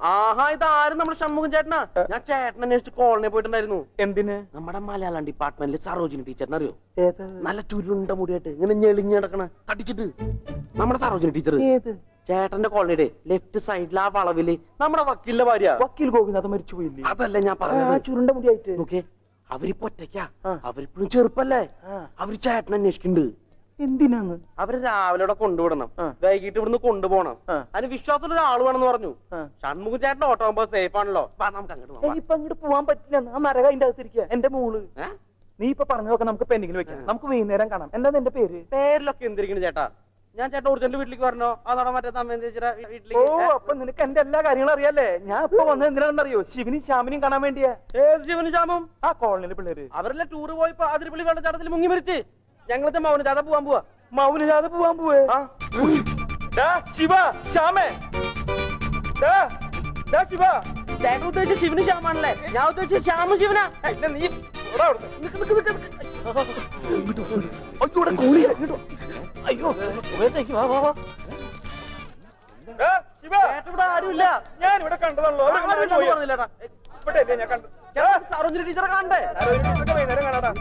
ആഹാ ഇതാരും നമ്മുടെ ഷൺമുഖം ചേട്ടനാ. ഞാൻ ചേട്ടനെ അന്വേഷിച്ച് കോളനി പോയിട്ടുണ്ടായിരുന്നു. എന്തിന്? നമ്മുടെ മലയാളം ഡിപ്പാർട്ട്മെന്റിലെ സരോജിനി ടീച്ചറിനെ അറിയോ? നല്ല ചുരുണ്ട മുടിയായിട്ട് ഇങ്ങനെ ഞെളിഞ്ഞ് കിടക്കണ തടിച്ചിട്ട് നമ്മുടെ സരോജിനി ടീച്ചർ ചേട്ടന്റെ കോളനിയുടെ ലെഫ്റ്റ് സൈഡിൽ ആ വളവിൽ നമ്മുടെ വക്കീലിന്റെ ഭാര്യ. വക്കീൽ ഗോപിനാഥ് മരിച്ചു പോയില്ലേ? അതല്ല ഞാൻ പറഞ്ഞത്. ചുരുണ്ട മുടിയായിട്ട്. നോക്കേ അവരിപ്പൊറ്റക്കാ അവരിപ്പോഴും ചെറുപ്പല്ലേ. അവർ ചേട്ടനെ അന്വേഷിക്കുന്നുണ്ട് എന്തിനാണ് അവർ രാവിലെ ഇവിടെ കൊണ്ടുവിടണം. വൈകിട്ട് ഇവിടുന്ന് കൊണ്ടുപോകണം. അതിന് വിശ്വാസമുള്ള ഒരാൾ വേണമെന്ന് പറഞ്ഞു. ഷൺമുഖ ചേട്ടൻ ഓട്ടോ സേഫ് ആണല്ലോ. നമുക്ക് അങ്ങോട്ട്. ഇപ്പൊ അങ്ങോട്ട് പോവാൻ പറ്റില്ല. ആ മരക അതിന്റെ അകത്തിരിക്കുക എന്റെ മൂൾ? നീ ഇപ്പൊ പറഞ്ഞതൊക്കെ നമുക്ക് പെൻഡിങ്ങിൽ വെക്കാം. നമുക്ക് വൈകുന്നേരം കാണാം. എന്താ എന്റെ പേര്? പേരിലൊക്കെ എന്തിരിക്കുന്നു ചേട്ടാ? ഞാൻ ചേട്ടൻ ഒറിജിനൽ വീട്ടിലേക്ക് പറഞ്ഞോ അതോടെ മറ്റേ തമ്മ വീട്ടിലേക്ക്. ഓ അപ്പൊ നിനക്ക് എന്റെ എല്ലാ കാര്യങ്ങളും അറിയാല്ലേ? ഞാൻ ഇപ്പൊ വന്നത് എന്തിനാണെന്നറിയോ? ശിവനും ശ്യാമിനും കാണാൻ വേണ്ടിയാ. ഏത് ശിവനും ശ്യാമും? ആ കോളനിയിലെ പിള്ളേര്. അവരെല്ലാം ടൂറ് പോയപ്പോ അതിരപ്പള്ളി വെള്ളച്ചാട്ടത്തിൽ മുങ്ങി മരിച്ച്. ഞങ്ങളത്തെ മൗനജാഥ പോവാൻ പോവാ. മൗനജാഥ പോവാൻ പോവേ. ശിവ ശ്യാമേ. ശിവ. ചേട്ടൻ ഉദ്ദേശിച്ച ശിവന് ശ്യാമാണല്ലേ? ഞാൻ ഉദ്ദേശിച്ച ശ്യാമ ശിവനാ. നീ. അയ്യോ, ഇവിടെ ആരുമില്ല. ഞാൻ ഇവിടെ കണ്ടതല്ലോ. ഞാൻ ടീച്ചറെ കാണണ്ടേ? വൈകുന്നേരം കാണാടാ.